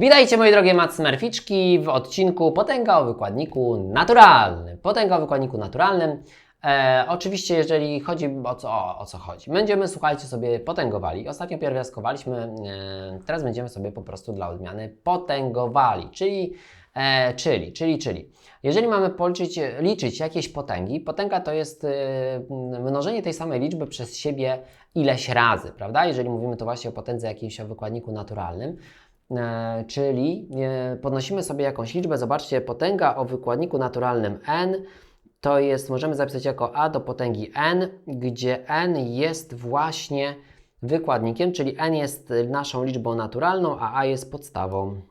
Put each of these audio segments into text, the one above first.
Witajcie moi drogie matsmerficzki w odcinku Potęga o wykładniku naturalnym. Potęga o wykładniku naturalnym. E, oczywiście jeżeli chodzi o co, o, o co chodzi. Będziemy, słuchajcie, sobie potęgowali. Ostatnio pierwiastkowaliśmy, e, teraz będziemy sobie po prostu dla odmiany potęgowali, czyli, e, czyli, czyli, czyli. Jeżeli mamy policzyć, liczyć jakieś potęgi, potęga to jest e, mnożenie tej samej liczby przez siebie ileś razy, prawda? Jeżeli mówimy to właśnie o potędze jakimś o wykładniku naturalnym, czyli e, podnosimy sobie jakąś liczbę. Zobaczcie, potęga o wykładniku naturalnym n to jest, możemy zapisać jako a do potęgi n, gdzie n jest właśnie wykładnikiem, czyli n jest naszą liczbą naturalną, a a jest podstawą.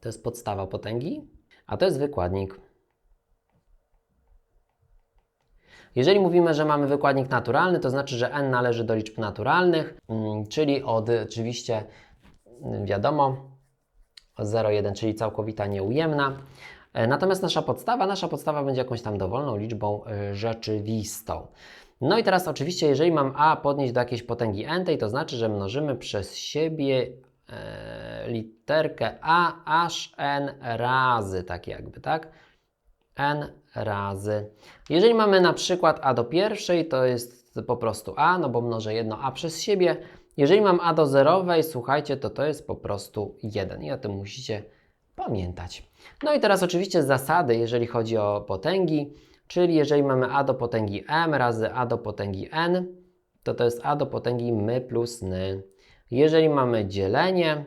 To jest podstawa potęgi, a to jest wykładnik. Jeżeli mówimy, że mamy wykładnik naturalny, to znaczy, że n należy do liczb naturalnych, mm, czyli od oczywiście wiadomo, 0,1, czyli całkowita nieujemna. E, Natomiast nasza podstawa, nasza podstawa będzie jakąś tam dowolną liczbą e, rzeczywistą. No i teraz oczywiście, jeżeli mam a podnieść do jakiejś potęgi n, to znaczy, że mnożymy przez siebie e, literkę a aż n razy, tak jakby, tak? n razy. Jeżeli mamy na przykład a do pierwszej, to jest po prostu a, no bo mnożę jedno a przez siebie, jeżeli mam a do zerowej, słuchajcie, to to jest po prostu 1 i o tym musicie pamiętać. No i teraz oczywiście zasady, jeżeli chodzi o potęgi, czyli jeżeli mamy a do potęgi m razy a do potęgi n, to to jest a do potęgi my plus ny. Jeżeli mamy dzielenie,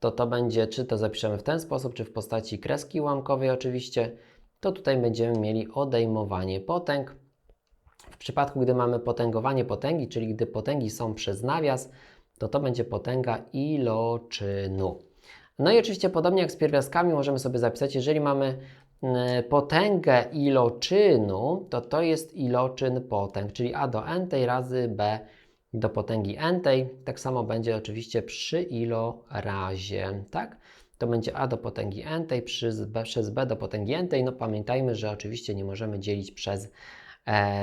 to to będzie, czy to zapiszemy w ten sposób, czy w postaci kreski ułamkowej oczywiście, to tutaj będziemy mieli odejmowanie potęg. W przypadku, gdy mamy potęgowanie potęgi, czyli gdy potęgi są przez nawias, to to będzie potęga iloczynu. No i oczywiście podobnie jak z pierwiastkami możemy sobie zapisać, jeżeli mamy mm, potęgę iloczynu, to to jest iloczyn potęg, czyli a do n razy b do potęgi n. Tak samo będzie oczywiście przy ilorazie, tak? To będzie a do potęgi n przez b, przez b do potęgi n. No pamiętajmy, że oczywiście nie możemy dzielić przez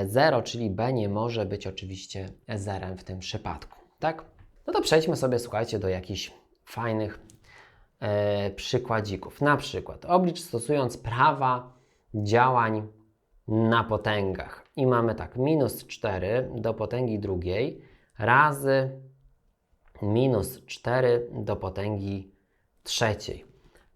0, czyli b nie może być oczywiście zerem w tym przypadku, tak? No to przejdźmy sobie, słuchajcie, do jakichś fajnych e, przykładzików. Na przykład oblicz stosując prawa działań na potęgach. I mamy tak, minus 4 do potęgi drugiej razy minus 4 do potęgi trzeciej.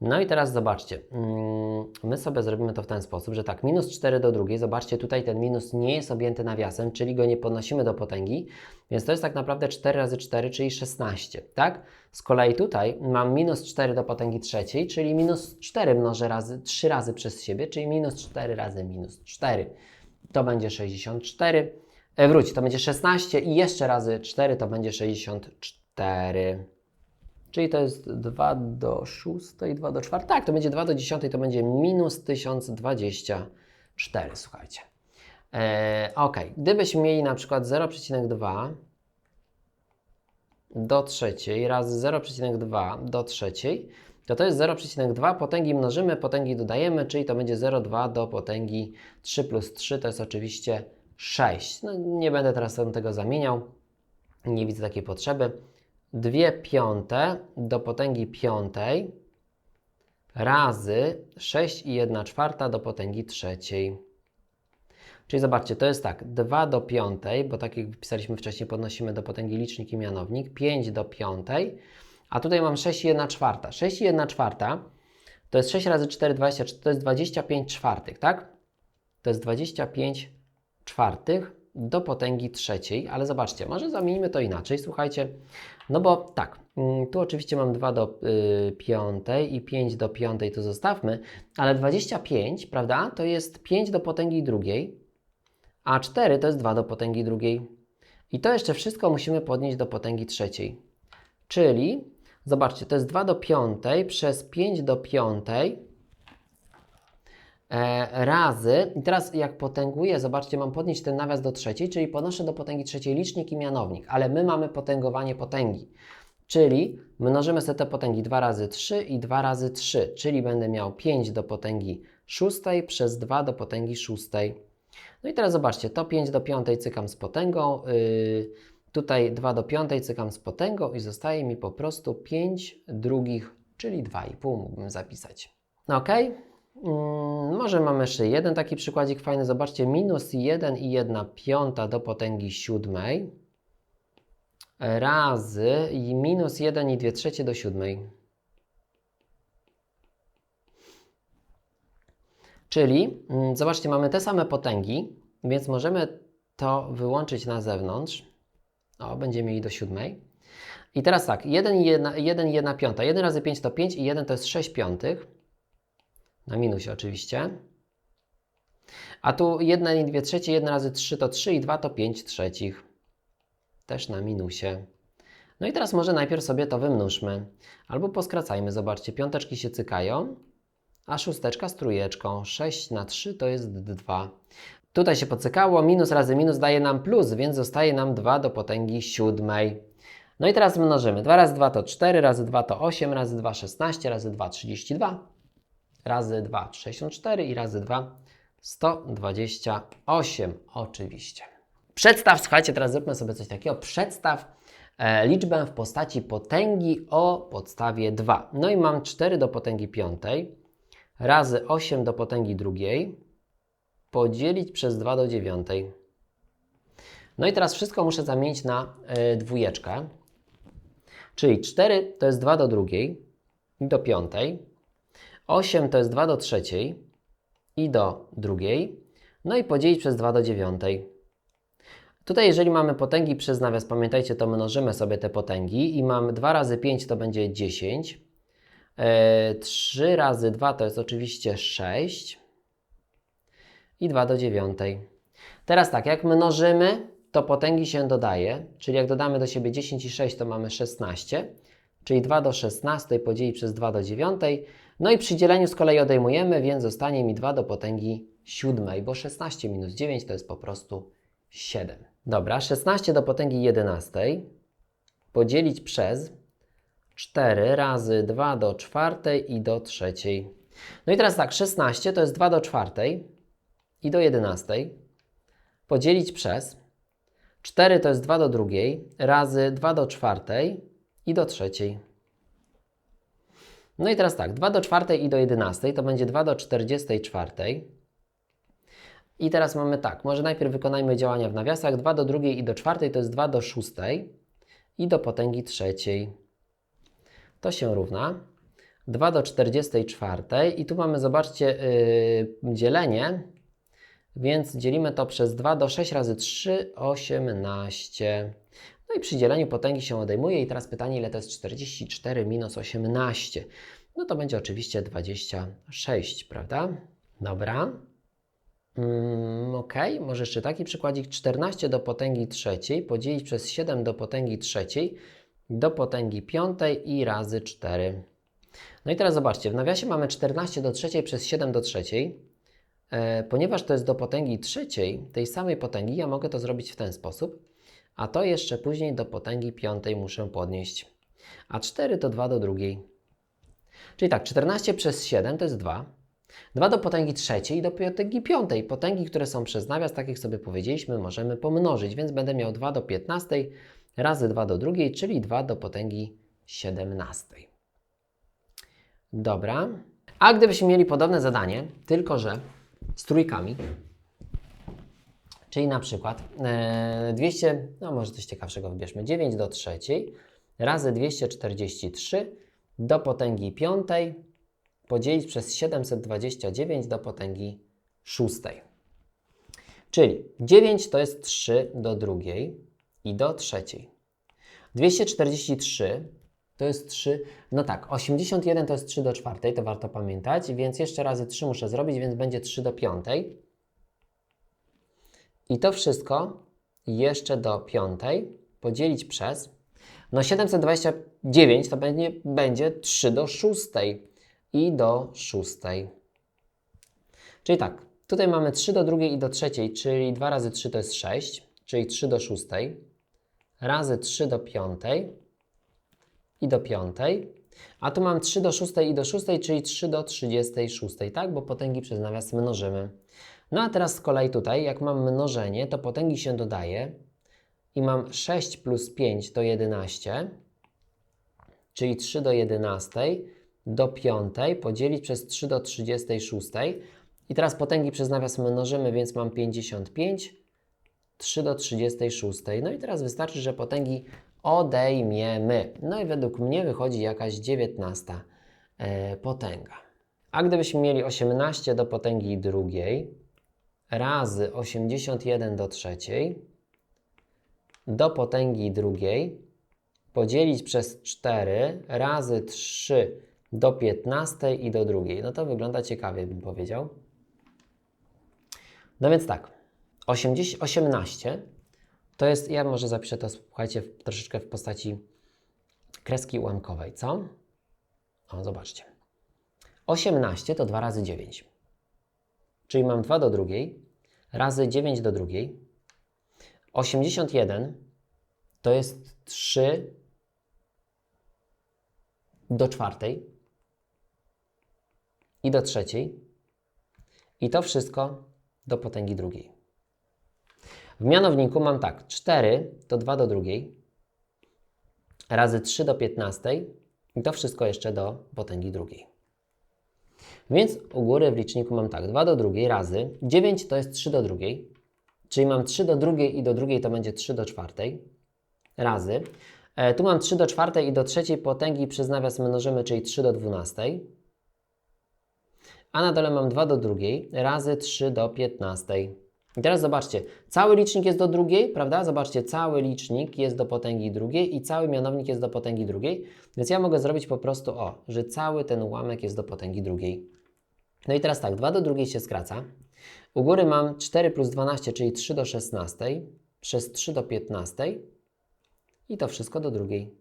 No i teraz zobaczcie, mm, my sobie zrobimy to w ten sposób, że tak, minus 4 do drugiej, zobaczcie, tutaj ten minus nie jest objęty nawiasem, czyli go nie podnosimy do potęgi, więc to jest tak naprawdę 4 razy 4, czyli 16, tak? Z kolei tutaj mam minus 4 do potęgi trzeciej, czyli minus 4 mnożę razy, 3 razy przez siebie, czyli minus 4 razy minus 4. To będzie 64. E, wróć, to będzie 16 i jeszcze razy 4 to będzie 64. Czyli to jest 2 do 6 i 2 do 4. Tak, to będzie 2 do 10, to będzie minus 1024, słuchajcie. E, ok, gdybyśmy mieli na przykład 0,2 do trzeciej razy 0,2 do trzeciej, to to jest 0,2, potęgi mnożymy, potęgi dodajemy, czyli to będzie 0,2 do potęgi 3 plus 3, to jest oczywiście 6. No, nie będę teraz tego zamieniał, nie widzę takiej potrzeby. 2 piąte do potęgi piątej razy 6 i 1 czwarta do potęgi trzeciej. Czyli zobaczcie, to jest tak, 2 do piątej, bo tak jak wypisaliśmy wcześniej, podnosimy do potęgi licznik i mianownik, 5 do piątej, a tutaj mam 6 i 1 czwarta. 6 i 1 czwarta to jest 6 razy 4, 24, to jest 25 czwartych, tak? To jest 25 czwartych do potęgi trzeciej, ale zobaczcie, może zamienimy to inaczej, słuchajcie, no bo tak, mm, tu oczywiście mam 2 do y, piątej i 5 do piątej, to zostawmy, ale 25, prawda, to jest 5 do potęgi drugiej, a 4 to jest 2 do potęgi drugiej. I to jeszcze wszystko musimy podnieść do potęgi trzeciej. Czyli, zobaczcie, to jest 2 do piątej przez 5 do piątej e, razy, i teraz jak potęguję, zobaczcie, mam podnieść ten nawias do trzeciej, czyli podnoszę do potęgi trzeciej licznik i mianownik, ale my mamy potęgowanie potęgi. Czyli mnożymy sobie te potęgi 2 razy 3 i 2 razy 3, czyli będę miał 5 do potęgi szóstej przez 2 do potęgi szóstej. No i teraz zobaczcie, to 5 do 5 cykam z potęgą, yy, tutaj 2 do 5 cykam z potęgą i zostaje mi po prostu 5 drugich czyli 2,5 mógłbym zapisać. No ok? Mm, może mamy jeszcze jeden taki przykładzik fajny. Zobaczcie, minus 1 i 1 piąta do potęgi siódmej razy minus 1 i 2 trzecie do siódmej. Czyli, mm, zobaczcie, mamy te same potęgi, więc możemy to wyłączyć na zewnątrz. O, będziemy mieli do siódmej. I teraz tak, 1 i 1, 1 i 1 piąta. 1 razy 5 to 5 i 1 to jest 6 piątych. Na minusie oczywiście. A tu 1 i 2 trzecie, 1 razy 3 to 3 i 2 to 5 trzecich. Też na minusie. No i teraz może najpierw sobie to wymnóżmy. Albo poskracajmy, zobaczcie, piąteczki się cykają, a szósteczka z trójeczką. 6 na 3 to jest 2. Tutaj się pocykało, minus razy minus daje nam plus, więc zostaje nam 2 do potęgi siódmej. No i teraz mnożymy. 2 razy 2 to 4, razy 2 to 8, razy 2 16, razy 2 32, razy 2 64 i razy 2 128 oczywiście. Przedstaw, słuchajcie, teraz zróbmy sobie coś takiego. Przedstaw e, liczbę w postaci potęgi o podstawie 2. No i mam 4 do potęgi piątej razy 8 do potęgi drugiej podzielić przez 2 do dziewiątej. No i teraz wszystko muszę zamienić na y, dwójeczkę. Czyli 4 to jest 2 do drugiej do piątej. 8 to jest 2 do trzeciej i do drugiej. No i podzielić przez 2 do dziewiątej. Tutaj jeżeli mamy potęgi przez nawias, pamiętajcie, to mnożymy sobie te potęgi i mam 2 razy 5 to będzie 10. E, 3 razy 2 to jest oczywiście 6 i 2 do dziewiątej. Teraz tak, jak mnożymy, to potęgi się dodaje, czyli jak dodamy do siebie 10 i 6, to mamy 16, czyli 2 do 16 podzielić przez 2 do 9. No i przy dzieleniu z kolei odejmujemy, więc zostanie mi 2 do potęgi 7, bo 16 minus 9 to jest po prostu 7. Dobra, 16 do potęgi 11 podzielić przez 4 razy 2 do 4 i do 3. No i teraz tak, 16 to jest 2 do 4 i do 11 podzielić przez 4 to jest 2 do 2 razy 2 do 4 i do 3. No i teraz tak, 2 do 4 i do 11 to będzie 2 do 44. I teraz mamy tak, może najpierw wykonajmy działania w nawiasach. 2 do 2 i do 4 to jest 2 do 6 i do potęgi trzeciej. To się równa 2 do 44 i tu mamy, zobaczcie, yy, dzielenie, więc dzielimy to przez 2 do 6 razy 3, 18. No i przy dzieleniu potęgi się odejmuje i teraz pytanie, ile to jest 44 minus 18? No to będzie oczywiście 26, prawda? Dobra. Mm, ok, może jeszcze taki przykładzik. 14 do potęgi trzeciej podzielić przez 7 do potęgi trzeciej do potęgi piątej i razy 4. No i teraz zobaczcie, w nawiasie mamy 14 do trzeciej przez 7 do trzeciej. E, ponieważ to jest do potęgi trzeciej, tej samej potęgi, ja mogę to zrobić w ten sposób, a to jeszcze później do potęgi piątej muszę podnieść. A 4 to 2 do drugiej. Czyli tak, 14 przez 7 to jest 2. 2 do potęgi trzeciej i do potęgi piątej. Potęgi, które są przez nawias, tak jak sobie powiedzieliśmy, możemy pomnożyć, więc będę miał 2 do 15 razy 2 do drugiej, czyli 2 do potęgi 17. Dobra. A gdybyśmy mieli podobne zadanie, tylko że z trójkami, czyli na przykład e, 200, no może coś ciekawszego wybierzmy, 9 do trzeciej razy 243 do potęgi piątej podzielić przez 729 do potęgi szóstej. Czyli 9 to jest 3 do drugiej i do trzeciej. 243 to jest 3, no tak, 81 to jest 3 do czwartej, to warto pamiętać, więc jeszcze razy 3 muszę zrobić, więc będzie 3 do piątej. I to wszystko jeszcze do piątej podzielić przez, no 729 to będzie, będzie 3 do szóstej i do szóstej. Czyli tak, tutaj mamy 3 do drugiej i do trzeciej, czyli 2 razy 3 to jest 6, czyli 3 do szóstej, razy 3 do piątej i do piątej. A tu mam 3 do 6 i do 6, czyli 3 do 36, tak? Bo potęgi przez nawias mnożymy. No a teraz z kolei tutaj, jak mam mnożenie, to potęgi się dodaje i mam 6 plus 5 to 11, czyli 3 do 11 do 5 podzielić przez 3 do 36. I teraz potęgi przez nawias mnożymy, więc mam 55, 3 do 36. No i teraz wystarczy, że potęgi odejmiemy. No i według mnie wychodzi jakaś 19 e, potęga. A gdybyśmy mieli 18 do potęgi drugiej razy 81 do trzeciej do potęgi drugiej podzielić przez 4 razy 3 do 15 i do drugiej. No to wygląda ciekawie, bym powiedział. No więc tak, 80, 18 to jest, ja może zapiszę to, słuchajcie, w, troszeczkę w postaci kreski ułamkowej, co? O, zobaczcie. 18 to 2 razy 9. Czyli mam 2 do drugiej razy 9 do drugiej. 81 to jest 3 do czwartej i do trzeciej. I to wszystko do potęgi drugiej. W mianowniku mam tak, 4 to 2 do drugiej, razy 3 do 15 i to wszystko jeszcze do potęgi drugiej. Więc u góry w liczniku mam tak, 2 do drugiej razy 9 to jest 3 do drugiej, czyli mam 3 do drugiej i do drugiej to będzie 3 do czwartej, razy. E, tu mam 3 do czwartej i do trzeciej potęgi przez nawias mnożymy, czyli 3 do 12. A na dole mam 2 do drugiej razy 3 do 15. I teraz zobaczcie, cały licznik jest do drugiej, prawda? Zobaczcie, cały licznik jest do potęgi drugiej i cały mianownik jest do potęgi drugiej, więc ja mogę zrobić po prostu o, że cały ten ułamek jest do potęgi drugiej. No i teraz tak, 2 do drugiej się skraca. U góry mam 4 plus 12, czyli 3 do 16, przez 3 do 15 i to wszystko do drugiej.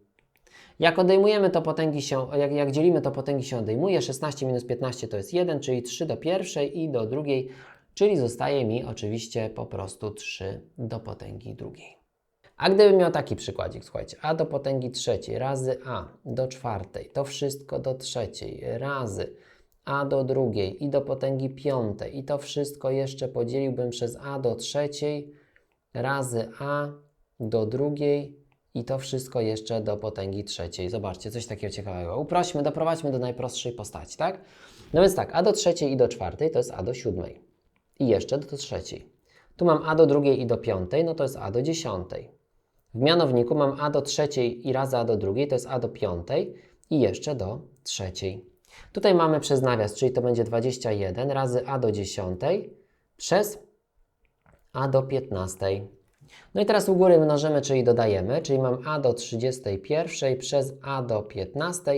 Jak odejmujemy to potęgi się, jak, jak dzielimy to potęgi się odejmuje, 16 minus 15 to jest 1, czyli 3 do pierwszej i do drugiej, czyli zostaje mi oczywiście po prostu 3 do potęgi drugiej. A gdybym miał taki przykładzik, słuchajcie, a do potęgi trzeciej razy a do czwartej, to wszystko do trzeciej razy a do drugiej i do potęgi piątej i to wszystko jeszcze podzieliłbym przez a do trzeciej razy a do drugiej i to wszystko jeszcze do potęgi trzeciej. Zobaczcie, coś takiego ciekawego. Uprośmy, doprowadźmy do najprostszej postaci, tak? No więc tak, a do trzeciej i do czwartej to jest a do siódmej. I jeszcze do trzeciej. Tu mam a do drugiej i do piątej, no to jest a do dziesiątej. W mianowniku mam a do trzeciej i razy a do drugiej, to jest a do piątej i jeszcze do trzeciej. Tutaj mamy przez nawias, czyli to będzie 21 razy a do dziesiątej przez a do piętnastej. No i teraz u góry mnożymy, czyli dodajemy, czyli mam a do 31 przez a do 15,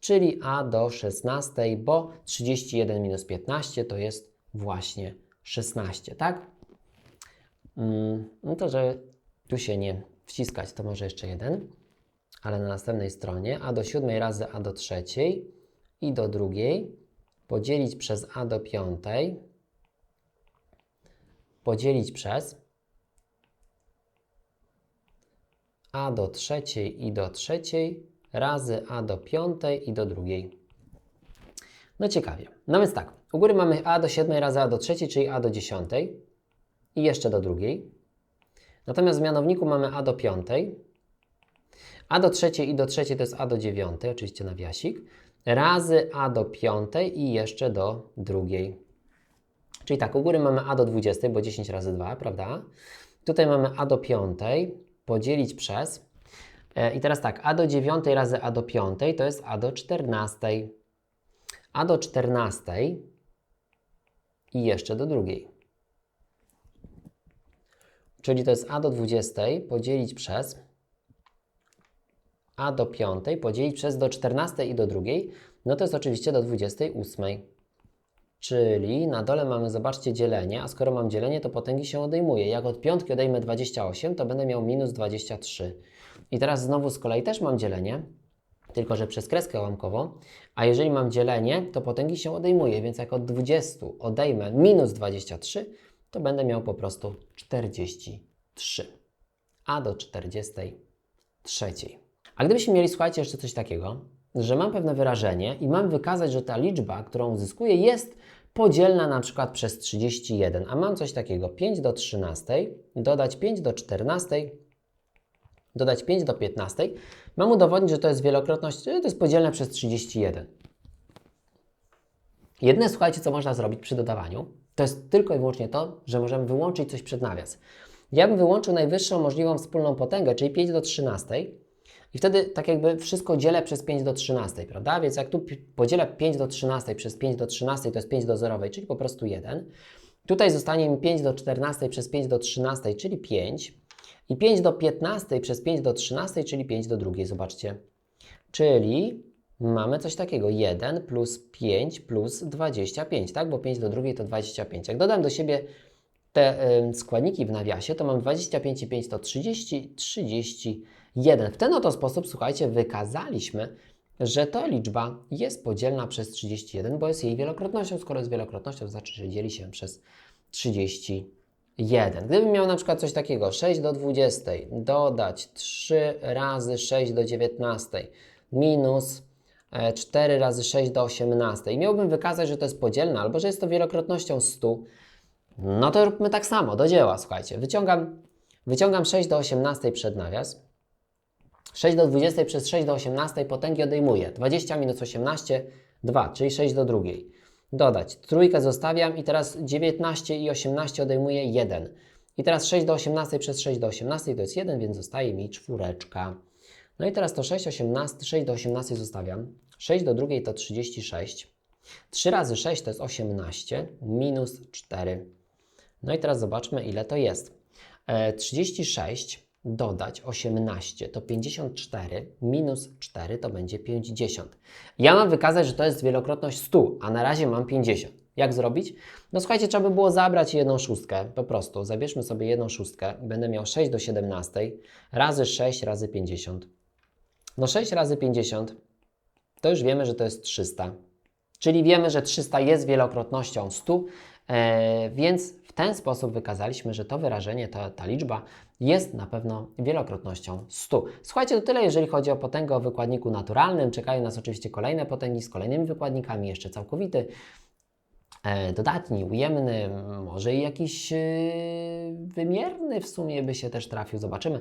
czyli a do 16, bo 31 minus 15 to jest właśnie 16, tak? Mm, no to, że tu się nie wciskać, to może jeszcze jeden, ale na następnej stronie a do 7 razy a do 3 i do drugiej podzielić przez a do 5, podzielić przez a do trzeciej i do trzeciej razy a do piątej i do drugiej. No ciekawie. No więc tak, u góry mamy a do siódmej razy a do trzeciej, czyli a do dziesiątej i jeszcze do drugiej. Natomiast w mianowniku mamy a do piątej, a do trzeciej i do trzeciej to jest a do dziewiątej, oczywiście nawiasik, razy a do piątej i jeszcze do drugiej. Czyli tak, u góry mamy a do 20, bo 10 razy 2, prawda? Tutaj mamy a do piątej, podzielić przez. E, I teraz tak, a do 9 razy a do 5 to jest a do 14. A do 14 i jeszcze do drugiej. Czyli to jest a do 20 podzielić przez a do 5 podzielić przez do 14 i do drugiej, no to jest oczywiście do 28. Czyli na dole mamy, zobaczcie, dzielenie, a skoro mam dzielenie, to potęgi się odejmuje. Jak od piątki odejmę 28, to będę miał minus 23. I teraz znowu z kolei też mam dzielenie, tylko że przez kreskę łamkową, a jeżeli mam dzielenie, to potęgi się odejmuje, więc jak od 20 odejmę minus 23, to będę miał po prostu 43. A do 43. A gdybyśmy mieli, słuchajcie, jeszcze coś takiego, że mam pewne wyrażenie i mam wykazać, że ta liczba, którą uzyskuję, jest podzielna na przykład przez 31, a mam coś takiego 5 do 13, dodać 5 do 14, dodać 5 do 15, mam udowodnić, że to jest wielokrotność, to jest podzielne przez 31. Jedyne, słuchajcie, co można zrobić przy dodawaniu, to jest tylko i wyłącznie to, że możemy wyłączyć coś przed nawias. Ja bym wyłączył najwyższą możliwą wspólną potęgę, czyli 5 do 13 i wtedy tak jakby wszystko dzielę przez 5 do 13, prawda? Więc jak tu podzielę 5 do 13 przez 5 do 13, to jest 5 do 0, czyli po prostu 1. Tutaj zostanie mi 5 do 14 przez 5 do 13, czyli 5. I 5 do 15 przez 5 do 13, czyli 5 do drugiej, zobaczcie. Czyli mamy coś takiego, 1 plus 5 plus 25, tak? Bo 5 do drugiej to 25. Jak dodam do siebie te em, składniki w nawiasie, to mam 25 i 5 to 30, 31. W ten oto sposób, słuchajcie, wykazaliśmy, że ta liczba jest podzielna przez 31, bo jest jej wielokrotnością. Skoro jest wielokrotnością, to znaczy, że dzieli się przez 31. Gdybym miał na przykład coś takiego, 6 do 20 dodać 3 razy 6 do 19 minus e, 4 razy 6 do 18 i miałbym wykazać, że to jest podzielne albo że jest to wielokrotnością 100, no to róbmy tak samo, do dzieła, słuchajcie. Wyciągam, wyciągam 6 do 18 przed nawias. 6 do 20 przez 6 do 18 potęgi odejmuję. 20 minus 18, 2, czyli 6 do drugiej. Dodać. Trójkę zostawiam i teraz 19 i 18 odejmuję 1. I teraz 6 do 18 przez 6 do 18 to jest 1, więc zostaje mi czwóreczka. No i teraz to 6, 18, 6 do 18 zostawiam. 6 do drugiej to 36. 3 razy 6 to jest 18 minus 4. No i teraz zobaczmy, ile to jest. E, 36 dodać 18 to 54 minus 4 to będzie 50. Ja mam wykazać, że to jest wielokrotność 100, a na razie mam 50. Jak zrobić? No słuchajcie, trzeba by było zabrać jedną szóstkę, po prostu. Zabierzmy sobie jedną szóstkę, będę miał 6 do 17 razy 6 razy 50. No 6 razy 50 to już wiemy, że to jest 300. Czyli wiemy, że 300 jest wielokrotnością 100, e, więc w ten sposób wykazaliśmy, że to wyrażenie, ta, ta liczba jest na pewno wielokrotnością 100. Słuchajcie, to tyle, jeżeli chodzi o potęgę o wykładniku naturalnym. Czekają nas oczywiście kolejne potęgi z kolejnymi wykładnikami, jeszcze całkowity, e, dodatni, ujemny, może i jakiś e, wymierny w sumie by się też trafił, zobaczymy.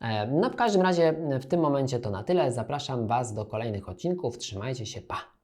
E, No w każdym razie w tym momencie to na tyle. Zapraszam Was do kolejnych odcinków. Trzymajcie się, pa!